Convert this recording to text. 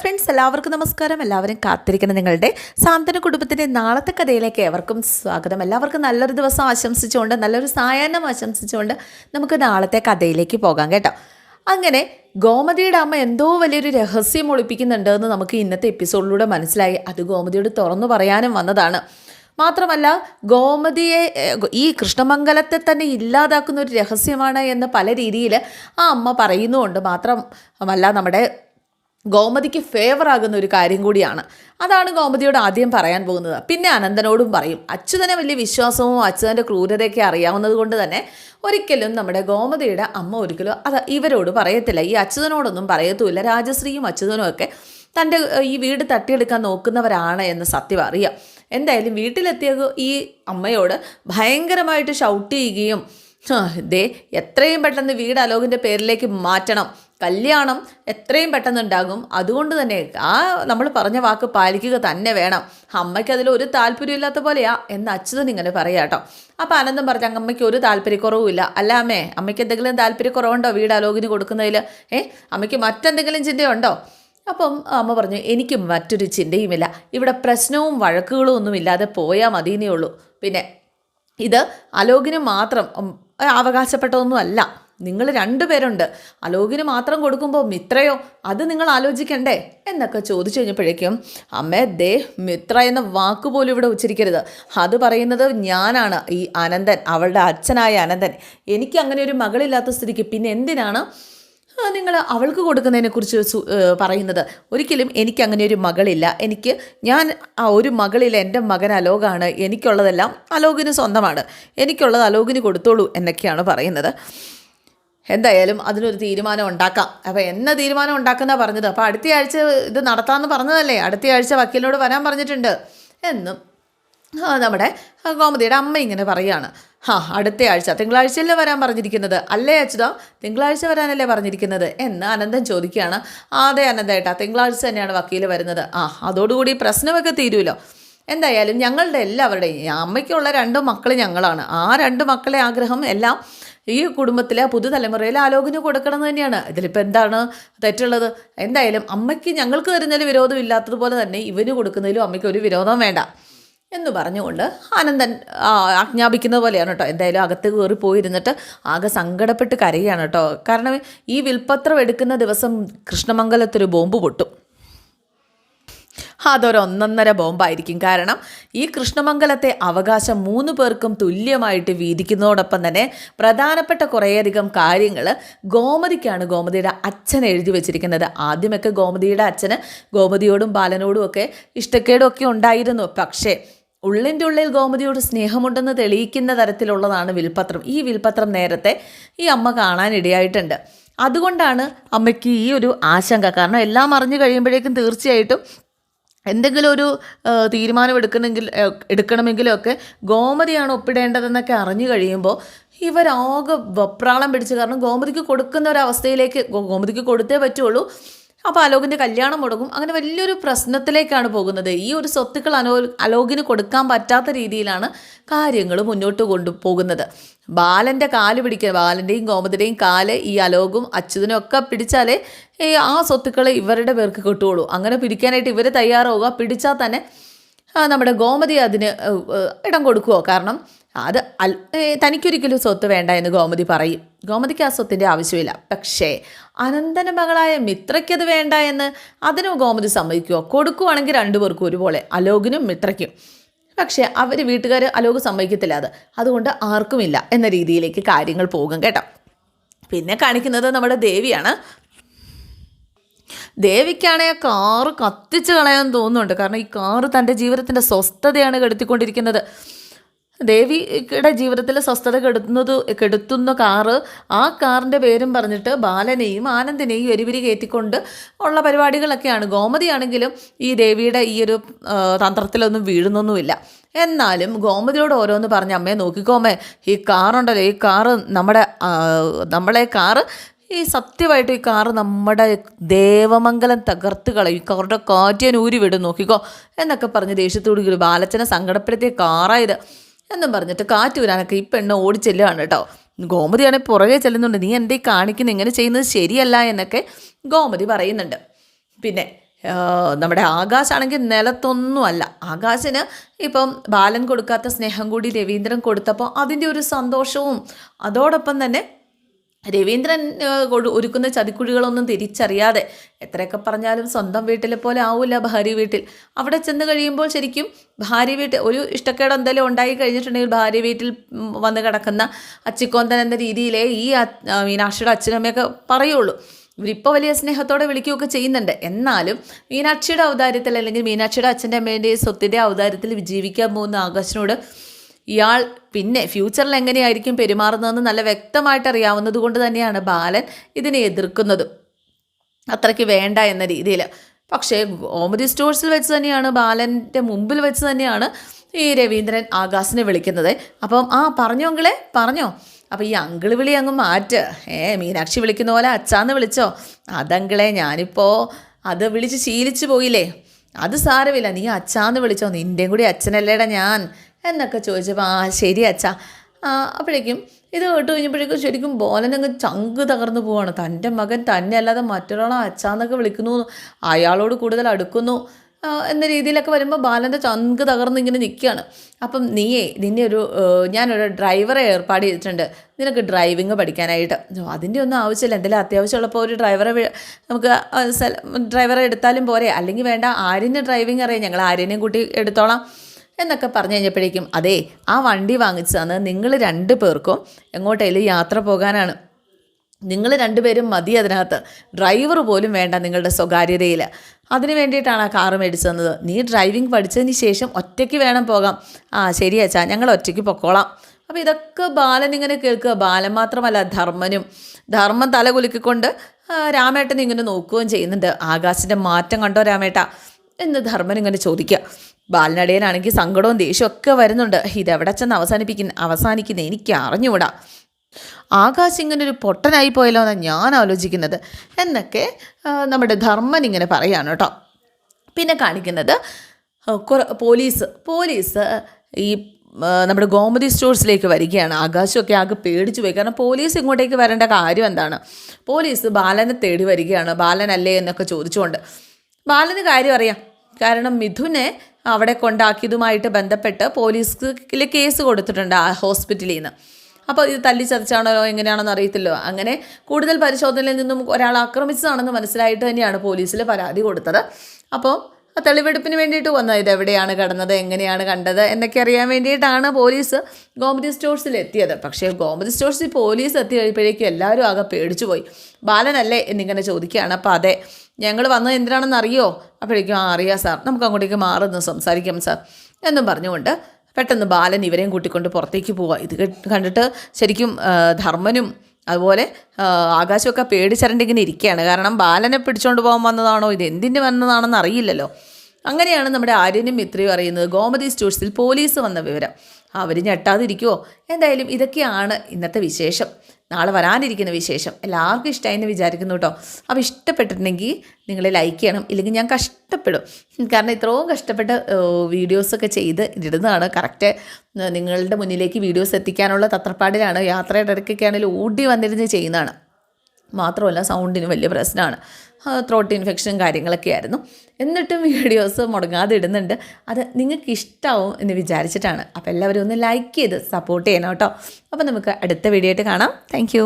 Friends എല്ലാവർക്കും നമസ്കാരം. എല്ലാവരും കാത്തിരിക്കുന്ന നിങ്ങളുടെ സാന്ത്വന കുടുംബത്തിന്റെ നാളത്തെ കഥയിലേക്ക് ഏവർക്കും സ്വാഗതം. എല്ലാവർക്കും നല്ലൊരു ദിവസം ആശംസിച്ചുകൊണ്ട് നല്ലൊരു സായാഹ്നം ആശംസിച്ചുകൊണ്ട് നമുക്ക് നാളത്തെ കഥയിലേക്ക് പോകാം കേട്ടോ. അങ്ങനെ ഗോമതിയുടെ അമ്മ എന്തോ വലിയൊരു രഹസ്യം ഒളിപ്പിക്കുന്നുണ്ട് എന്ന് നമുക്ക് ഇന്നത്തെ എപ്പിസോഡിലൂടെ മനസ്സിലായി. അത് ഗോമതിയോട് തുറന്നു പറയാനും വന്നതാണ്. മാത്രമല്ല ഗോമതിയെ ഈ കൃഷ്ണമംഗലത്തെ തന്നെ ഇല്ലാതാക്കുന്ന ഒരു രഹസ്യമാണ് എന്ന് പല രീതിയിൽ ആ അമ്മ പറയുന്നുമുണ്ട്. മാത്രമല്ല നമ്മുടെ ഗോമതിക്ക് ഫേവർ ആകുന്ന ഒരു കാര്യം കൂടിയാണ്. അതാണ് ഗോമതിയോട് ആദ്യം പറയാൻ പോകുന്നത്. പിന്നെ അനന്തനോടും പറയും അച്യുതനെ വലിയ വിശ്വാസവും അച്യുതന്റെ ക്രൂരതയൊക്കെ അറിയാവുന്നത് കൊണ്ട് തന്നെ ഒരിക്കലും നമ്മുടെ ഗോമതിയുടെ അമ്മ ഒരിക്കലും അത് ഇവരോട് പറയത്തില്ല. ഈ അച്യുതനോടൊന്നും പറയത്തുമില്ല. രാജശ്രീയും അച്യുതനും ഒക്കെ തന്റെ ഈ വീട് തട്ടിയെടുക്കാൻ നോക്കുന്നവരാണ് എന്ന് സത്യം അറിയാം. എന്തായാലും വീട്ടിലെത്തിയ ഈ അമ്മയോട് ഭയങ്കരമായിട്ട് ഷൗട്ട് ചെയ്യുകയും "ഹാ, ദേ എത്രയും പെട്ടെന്ന് വീട് അലോകിന്റെ പേരിലേക്ക് മാറ്റണം. കല്യാണം എത്രയും പെട്ടെന്നുണ്ടാകും. അതുകൊണ്ട് തന്നെ ആ നമ്മൾ പറഞ്ഞ വാക്ക് പാലിക്കുക തന്നെ വേണം. അമ്മയ്ക്ക് അതിൽ ഒരു താല്പര്യമില്ലാത്ത പോലെയാ എന്ന് അച്യുതൻ ഇങ്ങനെ പറയാം കേട്ടോ. അപ്പോൾ അനന്തം പറഞ്ഞ അമ്മയ്ക്ക് ഒരു താല്പര്യക്കുറവുമില്ല അല്ല അമ്മേ അമ്മയ്ക്ക് എന്തെങ്കിലും താല്പര്യക്കുറവുണ്ടോ വീട് അലോകിന് കൊടുക്കുന്നതിൽ ഏ അമ്മയ്ക്ക് മറ്റെന്തെങ്കിലും ചിന്തയുണ്ടോ? അപ്പം അമ്മ പറഞ്ഞു എനിക്ക് മറ്റൊരു ചിന്തയുമില്ല. ഇവിടെ പ്രശ്നവും വഴക്കുകളും ഒന്നും ഇല്ലാതെ പോയാൽ മതിയെന്നേ ഉള്ളൂ. പിന്നെ ഇത് അലോകിന് മാത്രം അവകാശപ്പെട്ടതൊന്നും അല്ല. നിങ്ങൾ രണ്ടുപേരുണ്ട്. അലോകിന് മാത്രം കൊടുക്കുമ്പോൾ മിത്രയോ? അത് നിങ്ങൾ ആലോചിക്കണ്ടേ? എന്നൊക്കെ ചോദിച്ചു കഴിഞ്ഞപ്പോഴേക്കും അമ്മേ ദേ മിത്ര എന്ന വാക്ക് പോലും ഇവിടെ ഉച്ചരിക്കരുത്. അത് പറയുന്നത് ഞാനാണ് ഈ അനന്തൻ അവളുടെ അച്ഛനായ അനന്തൻ. എനിക്ക് അങ്ങനെ ഒരു മകളില്ലാത്ത സ്ഥിതിക്ക് പിന്നെ എന്തിനാണ്? നിങ്ങൾ അവൾക്ക് കൊടുക്കുന്നതിനെക്കുറിച്ച് പറയുന്നത്. ഒരിക്കലും എനിക്ക് അങ്ങനെ ഒരു മകളില്ല. എനിക്ക് ഞാൻ ആ ഒരു മകളില്ല എന്റെ മകൻ അലോകാണ്. എനിക്കുള്ളതെല്ലാം അലോകിന് സ്വന്തമാണ്. എനിക്കുള്ളത് അലോകിന് കൊടുത്തോളൂ എന്നൊക്കെയാണ് പറയുന്നത്. എന്തായാലും അതിനൊരു തീരുമാനം ഉണ്ടാക്കാം. അപ്പോൾ എന്ന തീരുമാനം ഉണ്ടാക്കുന്ന പറഞ്ഞത്? അപ്പോൾ അടുത്ത ആഴ്ച ഇത് നടത്താമെന്ന് പറഞ്ഞതല്ലേ? അടുത്ത ആഴ്ച വക്കീലിനോട് വരാൻ പറഞ്ഞിട്ടുണ്ട്. എന്നും നമ്മുടെ കോമതിയുടെ അമ്മ ഇങ്ങനെ പറയുകയാണ് ആ അടുത്ത ആഴ്ച തിങ്കളാഴ്ചയല്ലേ വരാൻ പറഞ്ഞിരിക്കുന്നത്? അല്ലേ അച്യുത? തിങ്കളാഴ്ച വരാനല്ലേ പറഞ്ഞിരിക്കുന്നത്? എന്ന് അനന്തൻ ചോദിക്കുകയാണ്. അതെ അനന്തേട്ടാ തിങ്കളാഴ്ച തന്നെയാണ് വക്കീൽ വരുന്നത്. ആ അതോടുകൂടി പ്രശ്നമൊക്കെ തീരുമല്ലോ എന്തായാലും ഞങ്ങളുടെ എല്ലാവരുടെയും അമ്മയ്ക്കുള്ള രണ്ട് മക്കൾ ഞങ്ങളാണ്. ആ രണ്ട് മക്കളെ ആഗ്രഹം എല്ലാം ഈ കുടുംബത്തിലെ പുതുതലമുറയിൽ ആലോചന കൊടുക്കണം തന്നെയാണ്. ഇതിലിപ്പോൾ എന്താണ് തെറ്റുള്ളത്? എന്തായാലും അമ്മയ്ക്ക് ഞങ്ങൾക്ക് തരുന്നതിൽ വിരോധം ഇല്ലാത്തതുപോലെ തന്നെ ഇവന് കൊടുക്കുന്നതിലും അമ്മയ്ക്ക് ഒരു വിരോധം വേണ്ട എന്ന് പറഞ്ഞുകൊണ്ട് ആനന്ദൻ ആജ്ഞാപിക്കുന്ന പോലെയാണ് കേട്ടോ എന്തായാലും അകത്ത് കയറി പോയിരുന്നിട്ട് ആകെ സങ്കടപ്പെട്ട് കരയാണ് കേട്ടോ കാരണം ഈ വിൽപ്പത്രം എടുക്കുന്ന ദിവസം കൃഷ്ണമംഗലത്തൊരു ബോംബ് പൊട്ടും. അതൊരു ഒന്നൊന്നര ബോംബായിരിക്കും. കാരണം ഈ കൃഷ്ണമംഗലത്തെ അവകാശം മൂന്ന് പേർക്കും തുല്യമായിട്ട് വീതിക്കുന്നതോടൊപ്പം തന്നെ പ്രധാനപ്പെട്ട കുറേയധികം കാര്യങ്ങൾ ഗോമതിക്കാണ് ഗോമതിയുടെ അച്ഛൻ എഴുതി വെച്ചിരിക്കുന്നത്. ആദ്യമൊക്കെ ഗോമതിയുടെ അച്ഛന് ഗോമതിയോടും ബാലനോടും ഒക്കെ ഇഷ്ടക്കേടും ഒക്കെ ഉണ്ടായിരുന്നു. പക്ഷേ ഉള്ളിന്റെ ഉള്ളിൽ ഗോമതിയോട് സ്നേഹമുണ്ടെന്ന് തെളിയിക്കുന്ന തരത്തിലുള്ളതാണ് വിൽപത്രം. ഈ വിൽപത്രം നേരത്തെ ഈ അമ്മ കാണാനിടയായിട്ടുണ്ട്. അതുകൊണ്ടാണ് അമ്മയ്ക്ക് ഈ ഒരു ആശങ്ക. കാരണം എല്ലാം അറിഞ്ഞു കഴിയുമ്പോഴേക്കും തീർച്ചയായിട്ടും എന്തെങ്കിലും ഒരു തീരുമാനം എടുക്കണമെങ്കിൽ എടുക്കണമെങ്കിലൊക്കെ ഗോമതിയാണ് ഒപ്പിടേണ്ടതെന്നൊക്കെ അറിഞ്ഞു കഴിയുമ്പോൾ ഇവരാകെ വെപ്രാളം പിടിച്ച് കാരണം ഗോമതിക്ക് കൊടുക്കുന്ന ഒരവസ്ഥയിലേക്ക് ഗോമതിക്ക് കൊടുത്തേ പറ്റുള്ളൂ. അപ്പോൾ അലോകിന്റെ കല്യാണം മുടങ്ങും. അങ്ങനെ വലിയൊരു പ്രശ്നത്തിലേക്കാണ് പോകുന്നത്. ഈ ഒരു സ്വത്തുക്കൾ അനോ അലോകിന് കൊടുക്കാൻ പറ്റാത്ത രീതിയിലാണ് കാര്യങ്ങൾ മുന്നോട്ട് കൊണ്ടുപോകുന്നത് ബാലന്റെ കാൽ പിടിക്കുക ബാലന്റെയും ഗോമതിയുടെയും കാൽ ഈ അലോകും അച്യുതനും ഒക്കെ പിടിച്ചാലേ ആ സ്വത്തുക്കൾ ഇവരുടെ പേർക്ക് കിട്ടുകയുള്ളൂ. അങ്ങനെ പിടിക്കാനായിട്ട് ഇവർ തയ്യാറാവുക പിടിച്ചാൽ തന്നെ നമ്മുടെ ഗോമതി അതിന് ഇടം കൊടുക്കുമോ കാരണം അത് അൽ തനിക്കൊരിക്കലും സ്വത്ത് വേണ്ട എന്ന് ഗോമതി പറയും. ഗോമതിക്ക് ആ സ്വത്തിന്റെ ആവശ്യമില്ല. പക്ഷേ അനന്തന മകളായ മിത്രയ്ക്കത് വേണ്ട എന്ന് അതിനും ഗോമതി സമ്മതിക്കുമോ കൊടുക്കുവാണെങ്കിൽ രണ്ടുപേർക്കും ഒരുപോലെ. അലോകിനും മിത്രയ്ക്കും. പക്ഷേ അവർ വീട്ടുകാർ അലോക് സമ്മതിക്കത്തില്ല അത്. അതുകൊണ്ട് ആർക്കുമില്ല എന്ന രീതിയിലേക്ക് കാര്യങ്ങൾ പോകും കേട്ടോ. പിന്നെ കാണിക്കുന്നത് നമ്മുടെ ദേവിയാണ്. ദേവിക്കാണെ ആ കാറ് കത്തിച്ച് കളയാൻ തോന്നുന്നുണ്ട്. കാരണം ഈ കാറ് തന്റെ ജീവിതത്തിന്റെ സ്വസ്ഥതയാണ് കെടുത്തിക്കൊണ്ടിരിക്കുന്നത്. ദേവിയുടെ ജീവിതത്തിൽ സ്വസ്ഥത കെടുത്തുന്നത് കെടുത്തുന്ന കാറ് ആ കാറിന്റെ പേരും പറഞ്ഞിട്ട് ബാലനെയും ആനന്ദിനെയും എരിവിരി കയറ്റിക്കൊണ്ട് ഉള്ള പരിപാടികളൊക്കെയാണ്. ഗോമതിയാണെങ്കിലും ഈ ദേവിയുടെ ഈ ഒരു തന്ത്രത്തിലൊന്നും വീഴുന്നൊന്നുമില്ല. എന്നാലും ഗോമതിയോട് ഓരോന്ന് പറഞ്ഞ് അമ്മയെ നോക്കിക്കോമേ ഈ കാറുണ്ടല്ലോ ഈ കാറ് നമ്മുടെ നമ്മളെ കാറ് ഈ സത്യമായിട്ട് ഈ കാറ് നമ്മുടെ ദേവമംഗലം തകർത്ത് കളയും. ഈ കാറുടെ കാറ്റിയൻ ഊരി വിടും നോക്കിക്കോ എന്നൊക്കെ പറഞ്ഞ് ദേഷ്യത്തോട് കൂടി ബാലച്ചനെ സങ്കടപ്പെടുത്തിയ കാറായത് എന്നും പറഞ്ഞിട്ട് കാറ്റ് വരാനൊക്കെ ഈ പെണ്ണ് ഓടിച്ചെല്ലുകയാണ് കേട്ടോ ഗോമതിയാണെങ്കിൽ പുറകെ ചെല്ലുന്നുണ്ട്. നീ എന്തേ കാണിക്കുന്ന? ഇങ്ങനെ ചെയ്യുന്നത് ശരിയല്ല എന്നൊക്കെ ഗോമതി പറയുന്നുണ്ട്. പിന്നെ നമ്മുടെ ആകാശാണെങ്കിൽ നിലത്തൊന്നുമല്ല ആകാശിന് ഇപ്പം ബാലൻ കൊടുക്കാത്ത സ്നേഹം കൂടി രവീന്ദ്രൻ കൊടുത്തപ്പോൾ അതിന്റെ ഒരു സന്തോഷവും അതോടൊപ്പം തന്നെ രവീന്ദ്രൻ ഒരുക്കുന്ന ചതിക്കുഴികളൊന്നും തിരിച്ചറിയാതെ എത്രയൊക്കെ പറഞ്ഞാലും സ്വന്തം വീട്ടിലെ പോലെ ആവില്ല ഭാര്യ വീട്ടിൽ. അവിടെ ചെന്ന് കഴിയുമ്പോൾ ശരിക്കും ഭാര്യ വീട്ടിൽ ഒരു ഇഷ്ടക്കേട് എന്തെങ്കിലും ഉണ്ടായി കഴിഞ്ഞിട്ടുണ്ടെങ്കിൽ ഭാര്യ വീട്ടിൽ വന്ന് കിടക്കുന്ന അച്ചിക്കോന്തൻ എന്ന രീതിയിലേ ഈ മീനാക്ഷിയുടെ അച്ഛനമ്മയൊക്കെ പറയുള്ളൂ. ഇവരിപ്പോൾ വലിയ സ്നേഹത്തോടെ വിളിക്കുകയൊക്കെ ചെയ്യുന്നുണ്ട്. എന്നാലും മീനാക്ഷിയുടെ ഔദാര്യത്തിൽ അല്ലെങ്കിൽ മീനാക്ഷിയുടെ അച്ഛന്റെ അമ്മേന്റെ സ്വത്തിന്റെ ഔദാര്യത്തിൽ ജീവിക്കാൻ പോകുന്ന ആകാശിനോട് ഇയാൾ പിന്നെ ഫ്യൂച്ചറിൽ എങ്ങനെയായിരിക്കും പെരുമാറുന്നതെന്ന് നല്ല വ്യക്തമായിട്ട് അറിയാവുന്നത് കൊണ്ട് തന്നെയാണ് ബാലൻ ഇതിനെ എതിർക്കുന്നതും. അത്രയ്ക്ക് വേണ്ട എന്ന രീതിയിൽ പക്ഷേ കോമഡി സ്റ്റോഴ്സിൽ വെച്ച് തന്നെയാണ് ബാലന്റെ മുമ്പിൽ വെച്ച് തന്നെയാണ് ഈ രവീന്ദ്രൻ ആകാശിനെ വിളിക്കുന്നത്. അപ്പം ആ പറഞ്ഞോ അങ്കിളെ? പറഞ്ഞോ? അപ്പോൾ ഈ അങ്കിൾ വിളി അങ്ങ് മാറ്റ്. ഏ മീനാക്ഷി വിളിക്കുന്ന പോലെ അച്ചാന്ന് വിളിച്ചോ? അതങ്കിളെ ഞാനിപ്പോൾ അത് വിളിച്ച് ശീലിച്ചു പോയില്ലേ? അത് സാരമില്ല. നീ അച്ചാന്ന് വിളിച്ചോ? നിന്റെയും കൂടി അച്ഛനല്ലേടാ ഞാൻ. എന്നൊക്കെ ചോദിച്ചപ്പോൾ ആ ശരി അച്ഛാ. അപ്പോഴേക്കും ഇത് കേട്ട് കഴിഞ്ഞപ്പോഴേക്കും ശരിക്കും ബോലനങ്ങ് ചങ്ക് തകർന്നു പോവാണ്. തന്റെ മകൻ തന്നെ അല്ലാതെ മറ്റൊരാളെ അച്ഛാന്നൊക്കെ വിളിക്കുന്നു. അയാളോട് കൂടുതൽ അടുക്കുന്നു. എന്ന രീതിയിലൊക്കെ വരുമ്പോൾ ബാലന്റെ ചങ്ക് തകർന്ന് ഇങ്ങനെ നിൽക്കുകയാണ് അപ്പം നീയേ നിന്നെ ഒരു ഞാനൊരു ഡ്രൈവറെ ഏർപ്പാട് ചെയ്തിട്ടുണ്ട്. നിനക്ക് ഡ്രൈവിങ് പഠിക്കാനായിട്ട്. അതിന്റെ ഒന്നും ആവശ്യമില്ല. എന്തെങ്കിലും അത്യാവശ്യമുള്ളപ്പോൾ ഒരു ഡ്രൈവറെ നമുക്ക് ഡ്രൈവറെ എടുത്താലും പോരെ. അല്ലെങ്കിൽ വേണ്ട ആര്യന് ഡ്രൈവിംഗ് അറിയാം. ഞങ്ങൾ ആര്യനെയും കൂട്ടി എടുത്തോളാം. എന്നൊക്കെ പറഞ്ഞു കഴിഞ്ഞപ്പോഴേക്കും അതെ ആ വണ്ടി വാങ്ങിച്ചു നിങ്ങൾ രണ്ട് പേർക്കും എങ്ങോട്ടേലും യാത്ര പോകാനാണ്. നിങ്ങൾ രണ്ടുപേരും മതി അതിനകത്ത്. ഡ്രൈവർ പോലും വേണ്ട നിങ്ങളുടെ സ്വകാര്യതയിൽ. അതിന് വേണ്ടിയിട്ടാണ് ആ കാറ് മേടിച്ചു തന്നത്. നീ ഡ്രൈവിംഗ് പഠിച്ചതിന് ശേഷം ഒറ്റയ്ക്ക് വേണം പോകാം. ആ ശരി അച്ഛാ ഞങ്ങൾ ഒറ്റയ്ക്ക് പൊക്കോളാം. അപ്പോൾ ഇതൊക്കെ ബാലൻ ഇങ്ങനെ കേൾക്കുക. ബാലൻ മാത്രമല്ല ധർമ്മനും ധർമ്മം തല കുലുക്കിക്കൊണ്ട് രാമേട്ടൻ ഇങ്ങനെ നോക്കുകയും ചെയ്യുന്നുണ്ട്. ആകാശിന്റെ മാറ്റം കണ്ടോ രാമേട്ട? എന്ന് ധർമ്മൻ ഇങ്ങനെ ചോദിക്കുക. ബാലനടയനാണെങ്കിൽ സങ്കടവും ദേഷ്യവും ഒക്കെ വരുന്നുണ്ട്. ഇതെവിടെ ചെന്ന് അവസാനിപ്പിക്കുന്ന അവസാനിക്കുന്ന എനിക്ക് അറിഞ്ഞുകൂടാ. ആകാശ് ഇങ്ങനെ ഒരു പൊട്ടനായി പോയല്ലോ എന്നാണ് ഞാൻ ആലോചിക്കുന്നത്. എന്നൊക്കെ നമ്മുടെ ധർമ്മൻ ഇങ്ങനെ പറയാണ് കേട്ടോ. പിന്നെ കാണിക്കുന്നത് പോലീസ് പോലീസ് ഈ നമ്മുടെ ഗോമതി സ്റ്റോഴ്സിലേക്ക് വരികയാണ്. ആകാശമൊക്കെ ആകെ പേടിച്ചു പോയി. കാരണം പോലീസ് ഇങ്ങോട്ടേക്ക് വരേണ്ട കാര്യം എന്താണ്? പോലീസ് ബാലനെ തേടി വരികയാണ്. ബാലനല്ലേ എന്നൊക്കെ ചോദിച്ചുകൊണ്ട്. ബാലന് കാര്യം അറിയാം. കാരണം മിഥുനെ അവിടെ കൊണ്ടാക്കിയതുമായിട്ട് ബന്ധപ്പെട്ട് പോലീസിൽ കേസ് കൊടുത്തിട്ടുണ്ട് ആ ഹോസ്പിറ്റലിൽ നിന്ന്. അപ്പോൾ ഇത് തല്ലി ചതച്ചാണോ എങ്ങനെയാണെന്ന് അറിയത്തില്ലോ അങ്ങനെ കൂടുതൽ പരിശോധനയിൽ നിന്നും ഒരാൾ ആക്രമിച്ചതാണെന്ന് മനസ്സിലായിട്ട് തന്നെയാണ് പോലീസിൽ പരാതി കൊടുത്തത്. അപ്പോൾ തെളിവെടുപ്പിന് വേണ്ടിയിട്ട് വന്നത് ഇത് എവിടെയാണ് കടന്നത് എങ്ങനെയാണ് കണ്ടത് എന്നൊക്കെ അറിയാൻ വേണ്ടിയിട്ടാണ് പോലീസ് ഗോമതി സ്റ്റോഴ്സിൽ എത്തിയത്. പക്ഷേ ഗോമതി സ്റ്റോഴ്സിൽ പോലീസ് എത്തി കഴിയുമ്പോഴേക്കും എല്ലാവരും ആകെ പേടിച്ചു പോയി ബാലനല്ലേ എന്നിങ്ങനെ ചോദിക്കുകയാണ്. അപ്പോൾ അതെ ഞങ്ങൾ വന്നത് എന്തിനാണെന്ന് അറിയോ? അപ്പോഴേക്കും ആ അറിയാം സാർ. നമുക്ക് അങ്ങോട്ടേക്ക് മാറുന്നു. സംസാരിക്കാം സാർ. എന്നും പറഞ്ഞുകൊണ്ട് പെട്ടെന്ന് ബാലൻ ഇവരെയും കൂട്ടിക്കൊണ്ട് പുറത്തേക്ക് പോവുക ഇത് കണ്ടിട്ട് ശരിക്കും ധർമ്മനും അതുപോലെ ആകാശമൊക്കെ പേടിച്ചരണ്ടിങ്ങനെ ഇരിക്കുകയാണ് കാരണം ബാലനെ പിടിച്ചുകൊണ്ട് പോകാൻ വന്നതാണോ? ഇത് എന്തിന് വന്നതാണെന്ന് അറിയില്ലല്ലോ. അങ്ങനെയാണ് നമ്മുടെ ആര്യനും മിത്രയും അറിയുന്നത്. ഗോമതി സ്റ്റോഴ്സിൽ പോലീസ് വന്ന വിവരം. അവർ ഞെട്ടാതിരിക്കുമോ എന്തായാലും ഇതൊക്കെയാണ് ഇന്നത്തെ വിശേഷം. നാളെ വരാനിരിക്കുന്ന വിശേഷം. എല്ലാവർക്കും ഇഷ്ടമായി എന്ന് വിചാരിക്കുന്നു കേട്ടോ. അപ്പോൾ ഇഷ്ടപ്പെട്ടിട്ടുണ്ടെങ്കിൽ നിങ്ങൾ ലൈക്ക് ചെയ്യണം. ഇല്ലെങ്കിൽ ഞാൻ കഷ്ടപ്പെടും. കാരണം ഇത്രയും കഷ്ടപ്പെട്ട് വീഡിയോസൊക്കെ ചെയ്ത് ഇടുന്നതാണ്. കറക്റ്റ് നിങ്ങളുടെ മുന്നിലേക്ക് വീഡിയോസ് എത്തിക്കാനുള്ള തത്രപ്പാടിലാണ്. യാത്രയുടെ ഇടയ്ക്കൊക്കെ ആണെങ്കിലും ഓടി വന്നിരുന്ന് ചെയ്യുന്നതാണ്. മാത്രമല്ല സൗണ്ടിന് വലിയ പ്രശ്നമാണ്. ത്രോട്ട് ഇൻഫെക്ഷനും കാര്യങ്ങളൊക്കെ ആയിരുന്നു. എന്നിട്ടും വീഡിയോസ് മുടങ്ങാതെ ഇടുന്നുണ്ട്. അത് നിങ്ങൾക്ക് ഇഷ്ടമാവും എന്ന് വിചാരിച്ചിട്ടാണ്. അപ്പോൾ എല്ലാവരും ഒന്ന് ലൈക്ക് ചെയ്ത് സപ്പോർട്ട് ചെയ്യണം കേട്ടോ. അപ്പോൾ നമുക്ക് അടുത്ത വീഡിയോ ആയിട്ട് കാണാം. താങ്ക്